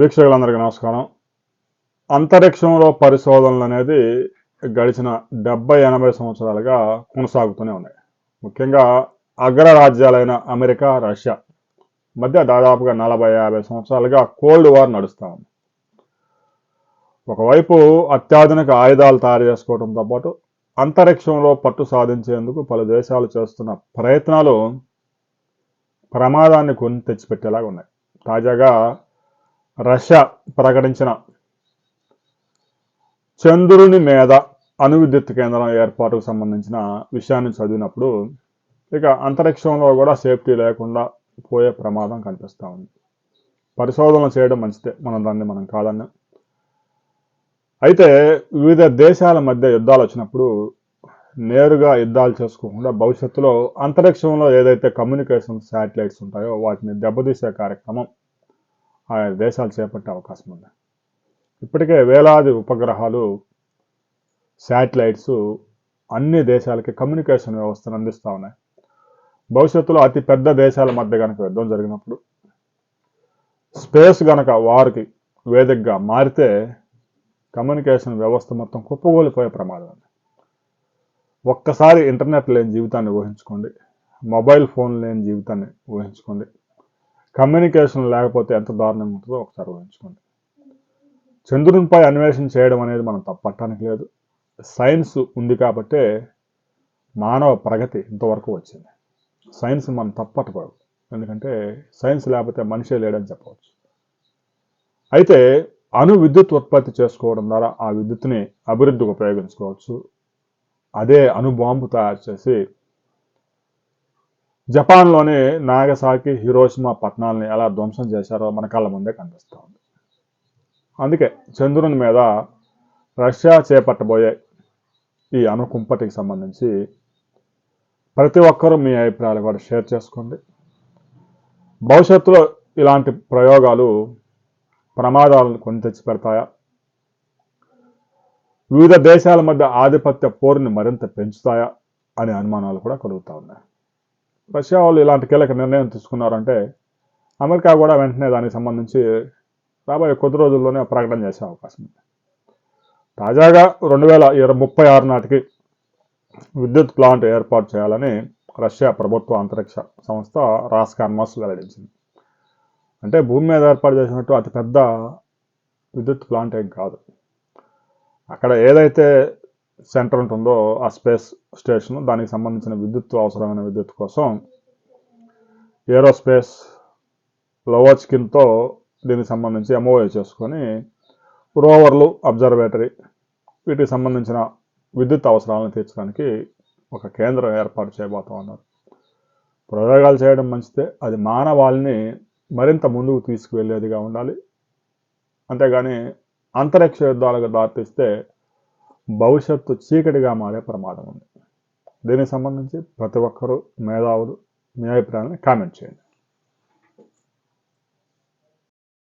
వీక్షకులందరికీ నమస్కారం. అంతరిక్షంలో పరిశోధనలు అనేది గడిచిన డెబ్బై ఎనభై సంవత్సరాలుగా కొనసాగుతూనే ఉన్నాయి. ముఖ్యంగా అగ్రరాజ్యాలైన అమెరికా రష్యా మధ్య దాదాపుగా నలభై యాభై సంవత్సరాలుగా కోల్డ్ వార్ నడుస్తూ ఉంది. ఒకవైపు అత్యాధునిక ఆయుధాలు తయారు చేసుకోవడంతో పాటు అంతరిక్షంలో పట్టు సాధించేందుకు పలు దేశాలు చేస్తున్న ప్రయత్నాలు ప్రమాదాన్ని కొని తెచ్చిపెట్టేలాగా ఉన్నాయి. తాజాగా రష్యా ప్రకటించిన చంద్రుని మీద అణు విద్యుత్ కేంద్రం ఏర్పాటుకు సంబంధించిన విషయాన్ని చదివినప్పుడు ఇక అంతరిక్షంలో కూడా సేఫ్టీ లేకుండా పోయే ప్రమాదం కనిపిస్తూ ఉంది. పరిశోధనలు చేయడం మంచిదే. మనం దాన్ని మనం కాదన్నా. అయితే వివిధ దేశాల మధ్య యుద్ధాలు వచ్చినప్పుడు నేరుగా యుద్ధాలు చేసుకోకుండా భవిష్యత్తులో అంతరిక్షంలో ఏదైతే కమ్యూనికేషన్ శాటిలైట్స్ ఉంటాయో వాటిని దెబ్బతీసే కార్యక్రమం ఆయా దేశాలు చేపట్టే అవకాశం ఉంది. ఇప్పటికే వేలాది ఉపగ్రహాలు శాటిలైట్స్ అన్ని దేశాలకి కమ్యూనికేషన్ వ్యవస్థను అందిస్తూ ఉన్నాయి. భవిష్యత్తులో అతి పెద్ద దేశాల మధ్య కనుక యుద్ధం జరిగినప్పుడు స్పేస్ గనక వారికి వేదికగా మారితే కమ్యూనికేషన్ వ్యవస్థ మొత్తం కుప్పగోలిపోయే ప్రమాదం ఉంది. ఒక్కసారి ఇంటర్నెట్ లేని జీవితాన్ని ఊహించుకోండి. మొబైల్ ఫోన్ లేని జీవితాన్ని ఊహించుకోండి. కమ్యూనికేషన్ లేకపోతే ఎంత దారుణంగా ఉంటుందో ఒకసారి ఊహించుకోండి. చంద్రునిపై అన్వేషణ చేయడం అనేది మనం తప్పట్టడానికి లేదు. సైన్స్ ఉంది కాబట్టే మానవ ప్రగతి ఇంతవరకు వచ్చింది. సైన్స్ మనం తప్పట్టకూడదు ఎందుకంటే సైన్స్ లేకపోతే మనిషే లేడని చెప్పవచ్చు. అయితే అణు విద్యుత్ ఉత్పత్తి చేసుకోవడం ద్వారా ఆ విద్యుత్ని అభివృద్ధికి ఉపయోగించుకోవచ్చు. అదే అణు బాంబు తయారు చేసి జపాన్లోని నాగసాకి హిరోషిమా పట్టణాలని ఎలా ధ్వంసం చేశారో మన కళ్ళ ముందే కనిపిస్తూ ఉంది అందుకే చంద్రుని మీద రష్యా చేపట్టబోయే ఈ అనుకుంపటికి సంబంధించి ప్రతి ఒక్కరూ మీ అభిప్రాయాలు కూడా షేర్ చేసుకోండి. భవిష్యత్తులో ఇలాంటి ప్రయోగాలు ప్రమాదాలను కొని తెచ్చి పెడతాయా? వివిధ దేశాల మధ్య ఆధిపత్య పోరుని మరింత పెంచుతాయా? అనే అనుమానాలు కూడా కలుగుతూ ఉన్నాయి. రష్యా వాళ్ళు ఇలాంటి కీలక నిర్ణయం తీసుకున్నారంటే అమెరికా కూడా వెంటనే దానికి సంబంధించి రాబోయే కొద్ది రోజుల్లోనే ప్రకటన చేసే అవకాశం ఉంది. తాజాగా రెండు వేల ఇరవై ముప్పై ఆరు నాటికి విద్యుత్ ప్లాంట్ ఏర్పాటు చేయాలని రష్యా ప్రభుత్వ అంతరిక్ష సంస్థ రాస్కాన్మాస్ వెల్లడించింది. అంటే భూమి మీద ఏర్పాటు చేసినట్టు అతిపెద్ద విద్యుత్ ప్లాంట్ ఏం కాదు. అక్కడ ఏదైతే సెంటర్ ఉంటుందో ఆ స్పేస్ స్టేషన్ దానికి సంబంధించిన విద్యుత్ అవసరమైన విద్యుత్ కోసం ఏరోస్పేస్ లోవచ్కిన్తో దీనికి సంబంధించి ఎంఓఏ చేసుకొని రోవర్లు అబ్జర్వేటరీ వీటికి సంబంధించిన విద్యుత్ అవసరాలను తీర్చడానికి ఒక కేంద్రం ఏర్పాటు చేయబోతా ఉన్నారు. ప్రయోగాలు చేయడం మంచిదే. అది మానవాళిని మరింత ముందుకు తీసుకువెళ్ళేదిగా ఉండాలి. అంతేగాని అంతరిక్ష యుద్ధాలకు దారితీస్తే భవిష్యత్తు చీకటిగా మారే ప్రమాదం ఉంది. దీనికి సంబంధించి ప్రతి ఒక్కరూ మేధావులు మీ అభిప్రాయాన్ని కామెంట్ చేయండి.